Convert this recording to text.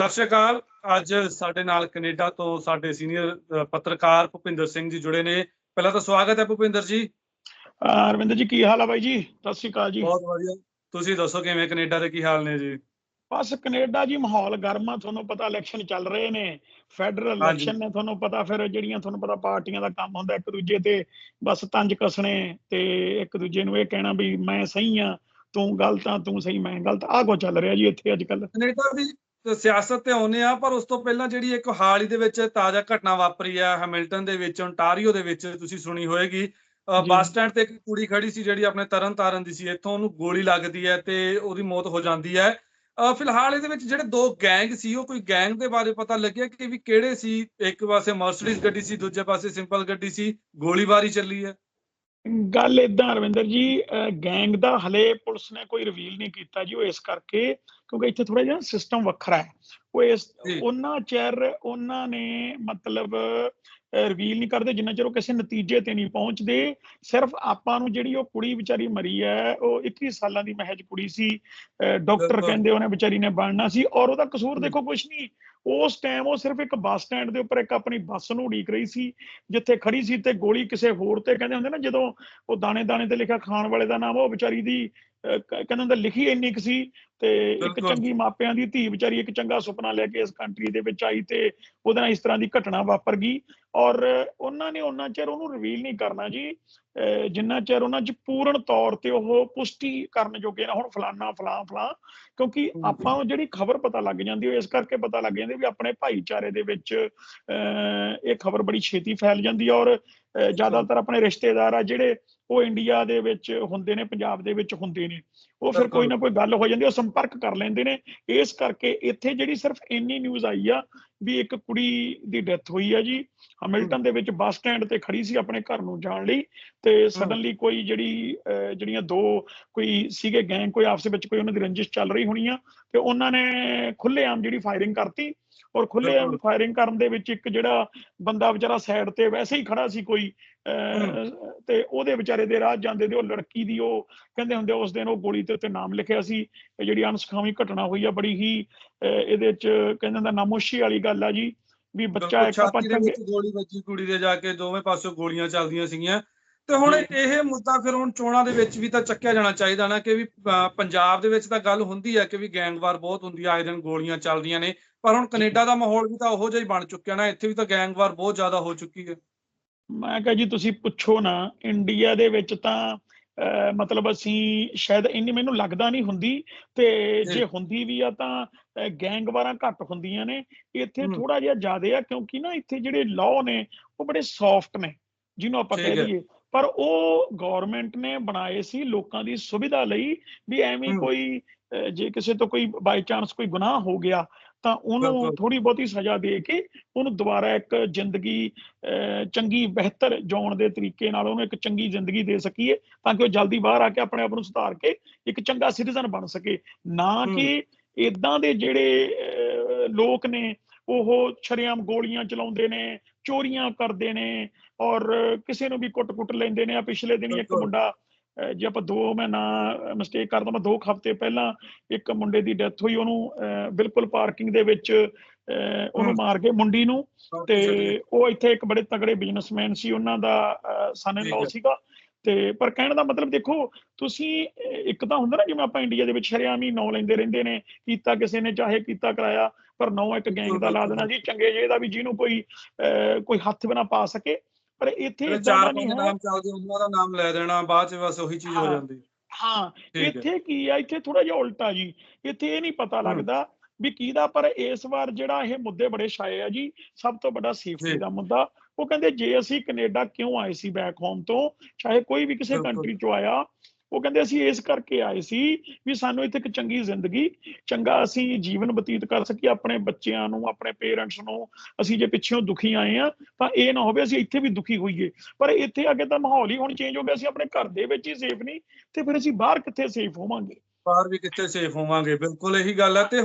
ਸਤਿ ਸ਼੍ਰੀ ਅਕਾਲ। ਅੱਜ ਸਾਡੇ ਨਾਲ ਕੈਨੇਡਾ ਤੋਂ ਸਾਡੇ ਸੀਨੀਅਰ ਪੱਤਰਕਾਰ ਭੁਪਿੰਦਰ ਸਿੰਘ ਜੀ ਜੁੜੇ ਨੇ। ਪਹਿਲਾਂ ਤਾਂ ਸਵਾਗਤ ਹੈ ਭੁਪਿੰਦਰ ਜੀ। ਅਰਵਿੰਦਰ ਜੀ ਕੀ ਹਾਲ ਆ ਬਾਈ ਜੀ? ਸਤਿ ਸ਼੍ਰੀ ਅਕਾਲ ਜੀ। ਬਹੁਤ ਵਧੀਆ। ਤੁਸੀਂ ਦੱਸੋ ਕਿਵੇਂ ਕੈਨੇਡਾ ਦੇ ਕੀ ਹਾਲ ਨੇ ਜੀ? ਬਸ ਕੈਨੇਡਾ ਜੀ ਮਾਹੌਲ ਗਰਮ ਆ ਤੁਹਾਨੂੰ ਪਤਾ ਇਲੈਕਸ਼ਨ ਚੱਲ ਰਹੇ ਨੇ। ਫੈਡਰਲ। ਇਲੈਕਸ਼ਨ ਨੇ ਤੁਹਾਨੂੰ ਪਤਾ ਫਿਰ ਜਿਹੜੀਆਂ ਤੁਹਾਨੂੰ ਪਤਾ ਪਾਰਟੀਆਂ ਦਾ ਕੰਮ ਹੁੰਦਾ ਇੱਕ ਦੂਜੇ ਤੇ ਬਸ ਤੰਜ ਕੱਸਣੇ ਤੇ ਇੱਕ ਦੂਜੇ ਨੂੰ ਇਹ ਕਹਿਣਾ ਵੀ ਮੈਂ ਸਹੀ ਆ ਤੂੰ ਗਲਤ ਆ ਤੂੰ ਸਹੀ ਮੈਂ ਗਲਤ। ਆਹ ਕੋ ਚੱਲ ਰਿਹਾ ਜੀ ਇੱਥੇ ਅੱਜ ਕੱਲ ਕੈਨੇਡਾ ਦੀ ਸਿਆਸਤ ਤੇ ਆਉਨੇ ਆ ਪਰ ਉਸ ਤੋਂ ਪਹਿਲਾਂ ਜਿਹੜੀ ਇੱਕ ਹਾਲ ਹੀ ਦੇ ਵਿੱਚ ਤਾਜ਼ਾ ਘਟਨਾ ਵਾਪਰੀ ਆ ਹੈਮਿਲਟਨ ਦੇ ਵਿੱਚ ਓਨਟਾਰੀਓ ਦੇ ਵਿੱਚ ਤੁਸੀਂ ਸੁਣੀ ਹੋਏਗੀ। ਬੱਸ ਸਟੈਂਡ ਤੇ ਇੱਕ ਕੁੜੀ ਖੜੀ ਸੀ ਜਿਹੜੀ ਆਪਣੇ ਤਰਨ ਤਾਰਨ ਦੀ ਸੀ ਇੱਥੋਂ ਉਹਨੂੰ ਗੋਲੀ ਲੱਗਦੀ ਹੈ ਤੇ ਉਹਦੀ ਮੌਤ ਹੋ ਜਾਂਦੀ ਹੈ। ਫਿਲਹਾਲ ਇਹਦੇ ਵਿੱਚ ਜਿਹੜੇ ਦੋ ਗੈਂਗ ਸੀ ਉਹ ਕੋਈ ਗੈਂਗ ਦੇ ਬਾਰੇ ਪਤਾ ਲੱਗਿਆ ਕਿ ਵੀ ਕਿਹੜੇ ਸੀ? ਇੱਕ ਪਾਸੇ ਮਰਸੀਡੀਜ਼ ਗੱਡੀ ਸੀ ਦੂਜੇ ਪਾਸੇ ਸਿੰਪਲ ਗੱਡੀ ਸੀ ਗੋਲੀਬਾਰੀ ਚੱਲੀ ਹੈ। ਗੱਲ ਇਦਾਂ ਅਰਵਿੰਦਰ ਜੀ ਗੈਂਗ ਦਾ ਹਲੇ ਪੁਲਿਸ ਨੇ ਕੋਈ ਰਿਵੀਲ ਨਹੀਂ ਕੀਤਾ ਜੀ ਉਹ ਇਸ ਕਰਕੇ ਕਿਉਂਕਿ ਇੱਥੇ ਥੋੜਾ ਜਿਹਾ ਸਿਸਟਮ ਵੱਖਰਾ ਹੈ ਉਹ ਇਸ। ਉਹਨਾਂ ਚਿਰ ਉਹਨਾਂ ਨੇ ਮਤਲਬ ਰਿਵੀਲ ਨਹੀਂ ਕਰਦੇ ਜਿੰਨਾ ਚਿਰ ਉਹ ਕਿਸੇ ਨਤੀਜੇ ਤੇ ਨਹੀਂ ਪਹੁੰਚਦੇ ਸਿਰਫ ਆਪਾਂ ਨੂੰ ਜਿਹੜੀ ਉਹ ਕੁੜੀ ਵਿਚਾਰੀ ਮਰੀ ਹੈ ਉਹ 21 ਸਾਲਾਂ ਦੀ ਮਹਿਜ ਕੁੜੀ ਸੀ ਡਾਕਟਰ। ਕਹਿੰਦੇ ਉਹਨੇ ਵਿਚਾਰੀ ਨੇ ਬਣਨਾ ਸੀ ਔਰ ਉਹਦਾ ਕਸੂਰ। ਦੇਖੋ ਕੁਝ ਨਹੀਂ ਉਸ ਟਾਈਮ ਉਹ ਸਿਰਫ ਇੱਕ ਬੱਸ ਸਟੈਂਡ ਦੇ ਉੱਪਰ ਇੱਕ ਆਪਣੀ ਬੱਸ ਨੂੰ ਉਡੀਕ ਰਹੀ ਸੀ ਜਿੱਥੇ ਖੜੀ ਸੀ ਤੇ ਗੋਲੀ ਕਿਸੇ ਹੋਰ ਤੇ ਕਹਿੰਦੇ ਹੁੰਦੇ ਨਾ ਜਦੋਂ ਉਹ ਦਾਣੇ ਦਾਣੇ ਤੇ ਲਿਖਿਆ ਖਾਣ ਵਾਲੇ ਦਾ ਨਾਮ ਉਹ ਵਿਚਾਰੀ ਦੀ ਅਹ, ਕਹਿੰਦੇ ਹੁੰਦੇ ਲਿਖੀ ਇੰਨੀ ਕੁ ਸੀ ਤੇ ਇੱਕ। ਚੰਗੀ ਮਾਪਿਆਂ ਦੀ ਧੀ ਵਿਚਾਰੀ ਇੱਕ ਚੰਗਾ ਸੁਪਨਾ ਲੈ ਕੇ ਇਸ ਕੰਟਰੀ ਦੇ ਵਿੱਚ ਆਈ ਤੇ ਉਹਦੇ ਨਾਲ ਇਸ ਤਰ੍ਹਾਂ ਦੀ ਘਟਨਾ ਵਾਪਰ ਗਈ ਔਰ ਉਹਨਾਂ ਨੇ ਉਹਨਾਂ ਚਿਰ ਉਹਨੂੰ ਰਿਵੀਲ ਨਹੀਂ ਕਰਨਾ ਜੀ ਜਿੰਨਾ ਚਿਰ ਉਹਨਾਂ 'ਚ ਪੂਰਨ ਤੌਰ ਤੇ ਉਹ ਪੁਸ਼ਟੀ ਕਰਨ ਜੋਗੇ ਨਾ ਹੁਣ ਫਲਾਨਾ ਫਲਾਂ ਫਲਾਂ ਕਿਉਂਕਿ। ਆਪਾਂ ਨੂੰ ਜਿਹੜੀ ਖਬਰ ਪਤਾ ਲੱਗ ਜਾਂਦੀ ਉਹ ਇਸ ਕਰਕੇ ਪਤਾ ਲੱਗ ਜਾਂਦੀ ਵੀ ਆਪਣੇ ਭਾਈਚਾਰੇ ਦੇ ਵਿੱਚ ਇਹ ਖਬਰ ਬੜੀ ਛੇਤੀ ਫੈਲ ਜਾਂਦੀ ਔਰ ਜ਼ਿਆਦਾਤਰ ਆਪਣੇ ਰਿਸ਼ਤੇਦਾਰ ਆ ਜਿਹੜੇ ਉਹ ਇੰਡੀਆ ਦੇ ਵਿੱਚ ਹੁੰਦੇ ਨੇ ਪੰਜਾਬ ਦੇ ਵਿੱਚ ਹੁੰਦੇ ਨੇ ਉਹ ਫਿਰ ਕੋਈ ਨਾ ਕੋਈ ਗੱਲ ਹੋ ਜਾਂਦੀ ਉਹ ਸੰਪਰਕ ਕਰ ਲੈਂਦੇ ਨੇ। ਇਸ ਕਰਕੇ ਇੱਥੇ ਜਿਹੜੀ ਸਿਰਫ ਇੰਨੀ ਨਿਊਜ਼ ਆਈ ਆ ਵੀ ਇੱਕ ਕੁੜੀ ਦੀ ਡੈਥ ਹੋਈ ਆ ਜੀ। ਹੈਮਿਲਟਨ ਦੇ ਵਿੱਚ ਬੱਸ ਸਟੈਂਡ ਤੇ ਖੜੀ ਸੀ ਆਪਣੇ ਘਰ ਨੂੰ ਜਾਣ ਲਈ ਤੇ ਸਡਨਲੀ ਕੋਈ ਜਿਹੜੀ ਜਿਹੜੀਆਂ ਦੋ ਕੋਈ ਸੀਗੇ ਗੈਂਗ ਕੋਈ ਆਪਸ ਵਿੱਚ ਕੋਈ ਉਹਨਾਂ ਦੀ ਰੰਜਿਸ਼ ਚੱਲ ਰਹੀ ਹੋਣੀ ਆ ਤੇ ਉਹਨਾਂ ਨੇ ਖੁੱਲੇਆਮ ਜਿਹੜੀ ਫਾਇਰਿੰਗ ਕਰਤੀ ਔਰ ਬਿਲਕੁਲ। ਫਾਇਰਿੰਗ ਕਰਨ ਦੇ ਵਿੱਚ ਇੱਕ ਜਿਹੜਾ ਬੰਦਾ ਵਿਚਾਰਾ ਸਾਈਡ ਤੇ ਵੈਸੇ ਹੀ ਖੜਾ ਸੀ ਕੋਈ ਤੇ ਉਹਦੇ ਵਿਚਾਰੇ ਦੇ ਰਾਹ ਜਾਂਦੇ ਦੇ ਉਹ ਲੜਕੀ ਦੀ ਉਹ ਕਹਿੰਦੇ ਹੁੰਦੇ ਉਸ ਦਿਨ ਉਹ ਗੋਲੀ ਤੇ ਉੱਤੇ ਨਾਮ ਲਿਖਿਆ ਸੀ ਜਿਹੜੀ ਅਣਸਖਾਵੀ ਘਟਨਾ ਹੋਈ ਆ ਬੜੀ ਹੀ ਇਹਦੇ ਚ ਕਹਿੰਦੇ ਦਾ ਨਾਮੋਸ਼ੀ ਵਾਲੀ ਗੱਲ ਆ ਜੀ ਵੀ ਬੱਚਾ ਇੱਕ ਆਪਾਂ ਚੰਗੇ ਗੋਲੀ ਵੱਜੀ ਕੁੜੀ ਦੇ ਜਾ ਕੇ ਦੋਵੇਂ ਪਾਸੋਂ ਗੋਲੀਆਂ ਚੱਲਦੀਆਂ ਸੀਗੀਆਂ ਤੇ ਹੁਣ। ਇਹ ਮੁੱਦਾ ਫਿਰ ਹੁਣ ਚੋਣਾਂ ਦੇ ਵਿੱਚ ਵੀ ਤਾਂ ਚੱਕਿਆ ਜਾਣਾ ਚਾਹੀਦਾ ਨਾ ਕਿ ਵੀ ਪੰਜਾਬ ਦੇ ਵਿੱਚ ਤਾਂ ਗੱਲ ਹੁੰਦੀ ਹੈ ਕਿ ਵੀ ਗੈਂਗਵਾਰ ਬਹੁਤ ਹੁੰਦੀ ਆ ਆਏ ਦਿਨ ਗੋਲੀਆਂ ਚੱਲਦੀਆਂ ਨੇ ਪਰ ਹੁਣ ਕੈਨੇਡਾ ਦਾ ਮਾਹੌਲ ਵੀ ਤਾਂ ਉਹੋ ਜਿਹਾ ਹੀ ਬਣ ਚੁੱਕਿਆ ਨਾ ਇੱਥੇ ਵੀ ਤਾਂ ਗੈਂਗਵਾਰ ਬਹੁਤ ਜ਼ਿਆਦਾ ਹੋ ਚੁੱਕੀ ਹੈ ਮੈਂ ਕਿਹਾ ਜੀ ਤੁਸੀਂ ਪੁੱਛੋ ਨਾ ਇੰਡੀਆ ਦੇ ਵਿੱਚ ਤਾਂ ਮਤਲਬ ਅਸੀਂ ਸ਼ਾਇਦ ਇੰਨੀ ਮੈਨੂੰ ਲੱਗਦਾ ਨਹੀਂ ਹੁੰਦੀ ਤੇ ਜੀ। ਹੁੰਦੀ ਵੀ ਆ ਤਾਂ ਗੈਂਗਵਾਰਾਂ ਘੱਟ ਹੁੰਦੀਆਂ ਨੇ ਇੱਥੇ। ਥੋੜਾ ਜਿਹਾ ਜ਼ਿਆਦਾ ਆ ਕਿਉਂਕਿ ਨਾ ਇੱਥੇ ਜਿਹੜੇ ਲਾਅ ਨੇ ਉਹ ਬੜੇ ਸੌਫਟ ਨੇ ਜਿਹਨੂੰ ਆਪਾਂ ਕਹਿ। ਲਈਏ ਪਰ ਉਹ ਗਵਰਨਮੈਂਟ ਨੇ ਬਣਾਏ ਸੀ ਲੋਕਾਂ ਦੀ ਸੁਵਿਧਾ ਲਈ ਵੀ ਐਵੇਂ। ਕੋਈ ਜੇ ਕਿਸੇ ਤੋਂ ਕੋਈ ਬਾਈ ਚਾਂਸ ਕੋਈ ਗੁਨਾਹ ਹੋ ਗਿਆ ਤਾਂ ਉਹਨੂੰ। ਥੋੜੀ ਬਹੁਤੀ ਸਜ਼ਾ ਦੇ ਕੇ ਉਹਨੂੰ ਦੁਬਾਰਾ ਇੱਕ ਜ਼ਿੰਦਗੀ ਚੰਗੀ ਬਿਹਤਰ ਜਿਉਣ ਦੇ ਤਰੀਕੇ ਨਾਲ ਉਹਨੂੰ ਇੱਕ ਚੰਗੀ ਜ਼ਿੰਦਗੀ ਦੇ ਸਕੀਏ ਤਾਂ ਕਿ ਉਹ ਜਲਦੀ ਬਾਹਰ ਆ ਕੇ ਆਪਣੇ ਆਪ ਨੂੰ ਸੁਧਾਰ ਕੇ ਇੱਕ ਚੰਗਾ ਸਿਟੀਜ਼ਨ ਬਣ ਸਕੇ ਨਾ। ਕਿ ਇਦਾਂ ਦੇ ਜਿਹੜੇ ਲੋਕ ਨੇ ਉਹ ਸ਼ਰੇਆਮ ਗੋਲੀਆਂ ਚਲਾਉਂਦੇ ਨੇ ਚੋਰੀਆਂ ਕਰਦੇ ਨੇ ਔਰ ਕਿਸੇ ਨੂੰ ਵੀ ਕੁੱਟ-ਕੁੱਟ ਲੈਂਦੇ ਨੇ ਆ ਪਿਛਲੇ ਦਿਨੀ ਇੱਕ। ਮੁੰਡਾ ਜੇ ਆਪਾਂ ਦੋ ਮੈਂ ਨਾ ਮਿਸਟੇਕ ਕਰਦਾ ਮੈਂ ਦੋ ਹਫ਼ਤੇ ਪਹਿਲਾਂ ਇੱਕ ਮੁੰਡੇ ਦੀ ਡੈਥ ਹੋਈ ਉਹਨੂੰ ਬਿਲਕੁਲ ਪਾਰਕਿੰਗ ਦੇ ਵਿੱਚ ਉਹਨੂੰ। ਮਾਰ ਕੇ ਮੁੰਡੀ ਨੂੰ ਤੇ ਉਹ ਇੱਥੇ ਇੱਕ ਬੜੇ ਤਗੜੇ ਬਿਜ਼ਨਸਮੈਨ ਸੀ ਉਹਨਾਂ ਦਾ ਸਨ ਇਨ ਲਾਅ। ਸੀਗਾ ਤੇ ਪਰ ਕਹਿਣ ਦਾ ਮਤਲਬ ਦੇਖੋ ਤੁਸੀਂ ਇੱਕ ਤਾਂ ਹੁੰਦਾ ਨਾ ਜਿਵੇਂ ਆਪਾਂ ਇੰਡੀਆ ਦੇ ਵਿੱਚ ਸ਼ਰੇਆਮ ਨਾਂ ਲੈਂਦੇ ਰਹਿੰਦੇ ਨੇ ਕੀਤਾ ਕਿਸੇ ਨੇ ਚਾਹੇ ਕੀਤਾ ਕਰਾਇਆ ਪਰ ਨਾਂ ਇੱਕ ਗੈਂਗ ਦਾ ਲਾ ਦੇਣਾ ਜੀ ਚੰਗੇ ਜੇ ਦਾ ਵੀ ਜਿਹਨੂੰ ਕੋਈ ਕੋਈ ਹੱਥ ਵੀ ਨਾ ਪਾ ਸਕੇ ਪਰ ਇੱਥੇ ਜਿਹੜੇ ਏਦਾਂ ਦਾ ਚਾਰ ਨਹੀਂ ਪੰਜ ਹੈ ਨਾਮ ਚੱਲਦੇ ਉਹਨਾਂ ਦਾ ਨਾਮ ਲੈ ਦੇਣਾ ਬਾਅਦ ਚ ਬਸ ਉਹੀ ਚੀਜ਼ ਹੋ। ਜਾਂਦੀ ਹਾਂ ਇੱਥੇ ਕੀ ਆ ਇੱਥੇ ਥੋੜਾ ਜਿਹਾ ਉਲਟਾ ਜੀ ਇੱਥੇ ਇਹ ਨਹੀਂ ਪਤਾ। ਲੱਗਦਾ ਵੀ ਕਿਹਦਾ ਪਰ ਇਸ ਵਾਰ ਜਿਹੜਾ ਇਹ ਮੁੱਦੇ ਬੜੇ ਛਾਏ ਆ ਜੀ ਸਭ ਤੋਂ ਵੱਡਾ ਸੇਫਟੀ। ਦਾ ਮੁੱਦਾ ਉਹ ਕਹਿੰਦੇ ਜੇ ਅਸੀਂ ਕੈਨੇਡਾ ਕਿਉਂ ਆਏ ਸੀ ਬੈਕ ਹੋਮ ਤੋਂ ਚਾਹੇ ਕੋਈ ਵੀ ਕਿਸੇ। ਕੰਟਰੀ ਚੋਂ ਆਇਆ ਉਹ ਕਹਿੰਦੇ ਅਸੀਂ ਇਸ ਕਰਕੇ ਆਏ ਸੀ ਵੀ ਸਾਨੂੰ ਇੱਥੇ ਇੱਕ ਚੰਗੀ ਜ਼ਿੰਦਗੀ ਚੰਗਾ ਅਸੀਂ ਜੀਵਨ ਬਤੀਤ ਕਰ ਸਕੀਏ ਆਪਣੇ ਬੱਚਿਆਂ ਨੂੰ ਆਪਣੇ ਪੇਰੈਂਟਸ ਨੂੰ ਅਸੀਂ ਜੇ ਪਿੱਛੋਂ ਦੁਖੀ ਆਏ ਆ ਤਾਂ ਇਹ ਨਾ ਹੋਵੇ ਅਸੀਂ ਇੱਥੇ ਵੀ ਦੁਖੀ ਹੋਈਏ ਪਰ ਇੱਥੇ ਆ ਕੇ ਤਾਂ ਮਾਹੌਲ ਹੀ ਹੁਣ ਚੇਂਜ ਹੋ ਗਿਆ ਅਸੀਂ ਆਪਣੇ ਘਰ ਦੇ ਵਿੱਚ ਹੀ ਸੇਫ ਨਹੀਂ ਤੇ ਫਿਰ ਅਸੀਂ ਬਾਹਰ ਕਿੱਥੇ ਸੇਫ ਹੋਵਾਂਗੇ ਬਾਹਰ ਵੀ ਕਿੱਥੇ ਸੇਫ ਹੋਵਾਂਗੇ ਬਿਲਕੁਲ ਇਹੀ ਗੱਲ ਹੈ ਤੇ